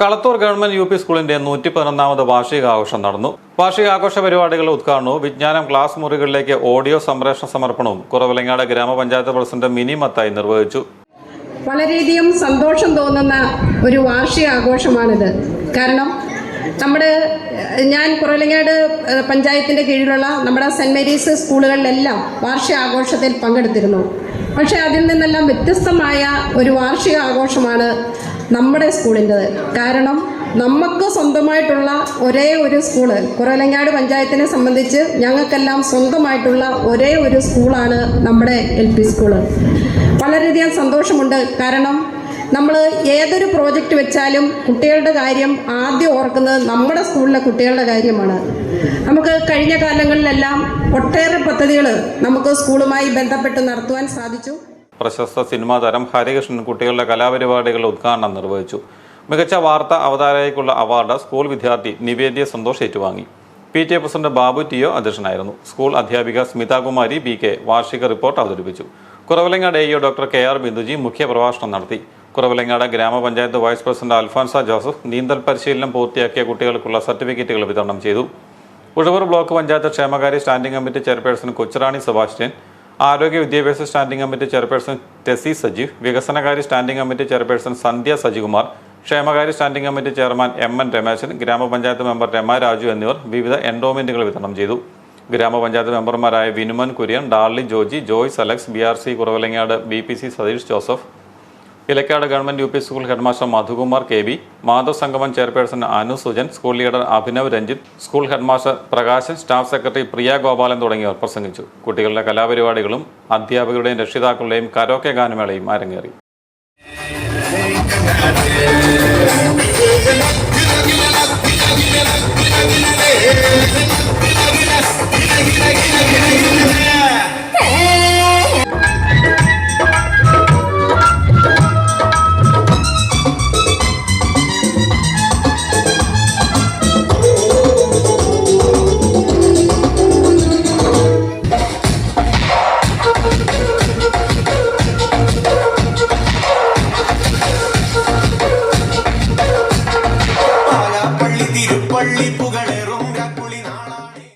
Kalathur government U P സ്കൂളിന്റെ നൂറ്റി പതിനൊന്നാമത് വാർഷികാഘോഷം നടന്നു. വാർഷികാഘോഷ പരിപാടികളുടെ ഉദ്ഘാടനവും വിജ്ഞാനം ക്ലാസ് മുറികളിലേക്ക് ഓഡിയോ സംപ്രേഷണ സമർപ്പണവും കുറവലങ്ങാട് ഗ്രാമപഞ്ചായത്ത് പ്രസിഡന്റ് മിനി മത്തായി നിർവഹിച്ചു. വളരെയധികം സന്തോഷം തോന്നുന്ന ഒരു വാർഷിക ആഘോഷമാണിത് കാരണം നമ്മുടെ ഞാൻ കുറവലങ്ങാട് പഞ്ചായത്തിന്റെ കീഴിലുള്ള നമ്മുടെ സെന്റ് മേരീസ് സ്കൂളുകളിലെല്ലാം വാർഷിക ആഘോഷത്തിൽ പങ്കെടുത്തിരുന്നു. പക്ഷേ അതിൽ നിന്നെല്ലാം വ്യത്യസ്തമായ ഒരു വാർഷിക ആഘോഷമാണ് നമ്മുടെ സ്കൂളിന്റെത് കാരണം നമുക്ക് സ്വന്തമായിട്ടുള്ള ഒരേ ഒരു സ്കൂൾ കുറവലങ്ങാട് പഞ്ചായത്തിനെ സംബന്ധിച്ച് ഞങ്ങൾക്കെല്ലാം സ്വന്തമായിട്ടുള്ള ഒരേ ഒരു സ്കൂളാണ് നമ്മുടെ എൽ പി സ്കൂൾ. വളരെയധികം സന്തോഷമുണ്ട്. കാരണം നമ്മൾ ഏതൊരു പ്രോജക്റ്റ് വെച്ചാലും കുട്ടികളുടെ കാര്യം ആദ്യം ഓർക്കുന്നത് നമ്മുടെ സ്കൂളിലെ കുട്ടികളുടെ കാര്യമാണ്. നമുക്ക് കഴിഞ്ഞ കാലങ്ങളിലെല്ലാം ഒട്ടേറെ പദ്ധതികൾ നമുക്ക് സ്കൂളുമായി ബന്ധപ്പെട്ട് നടത്തുവാൻ സാധിച്ചു. പ്രശസ്ത സിനിമാ താരം ഹരികൃഷ്ണൻ കുട്ടികളുടെ കലാപരിപാടികളുടെ ഉദ്ഘാടനം നിർവഹിച്ചു. മികച്ച വാർത്ത അവതാരകയ്ക്കുള്ള അവാർഡ് സ്കൂൾ വിദ്യാർത്ഥി നിവേദ്യ സന്തോഷ് ഏറ്റുവാങ്ങി. P T A president Babu ടിയോ അധ്യക്ഷനായിരുന്നു. സ്കൂൾ അധ്യാപിക സ്മിതാകുമാരി ബി കെ വാർഷിക റിപ്പോർട്ട് അവതരിപ്പിച്ചു. Kuravilangad A doctor K R Binduji മുഖ്യ പ്രഭാഷണം നടത്തി. കുറവലങ്ങാട് ഗ്രാമപഞ്ചായത്ത് വൈസ് പ്രസിഡന്റ് അൽഫാൻസ ജോസഫ് നീന്തൽ പരിശീലനം പൂർത്തിയാക്കിയ കുട്ടികൾക്കുള്ള സർട്ടിഫിക്കറ്റുകൾ വിതരണം ചെയ്തു. ഉഴവൂർ ബ്ലോക്ക് പഞ്ചായത്ത് ക്ഷേമകാര്യ standing committee chairperson Kochurani Sebastian ആരോഗ്യ വിദ്യാഭ്യാസ standing committee chairperson Tessy Sajeev വികസനകാര്യ standing committee chairperson Sandhya Sajikumar ക്ഷേമകാര്യ standing committee chairman M N Rameshan ഗ്രാമപഞ്ചായത്ത് മെമ്പർ രമ രാജു എന്നിവർ വിവിധ എൻഡോമെന്റുകൾ വിതരണം ചെയ്തു. ഗ്രാമപഞ്ചായത്ത് മെമ്പർമാരായ Vinuman Kurian Darly Joji Joyce Alex B R C Kuravilangad B P C Satheesh Joseph Elakkad government U P school headmaster Madhukumar K B Madhav സംഗമം chairperson Anu Sujan school leader Abhinav Ranjith school headmaster Prakashan staff secretary Priya Gopalan തുടങ്ങിയവർ പ്രസംഗിച്ചു. കുട്ടികളുടെ കലാപരിപാടികളും അധ്യാപകരുടെയും രക്ഷിതാക്കളുടെയും karaoke ഗാനമേളയും അരങ്ങേറി.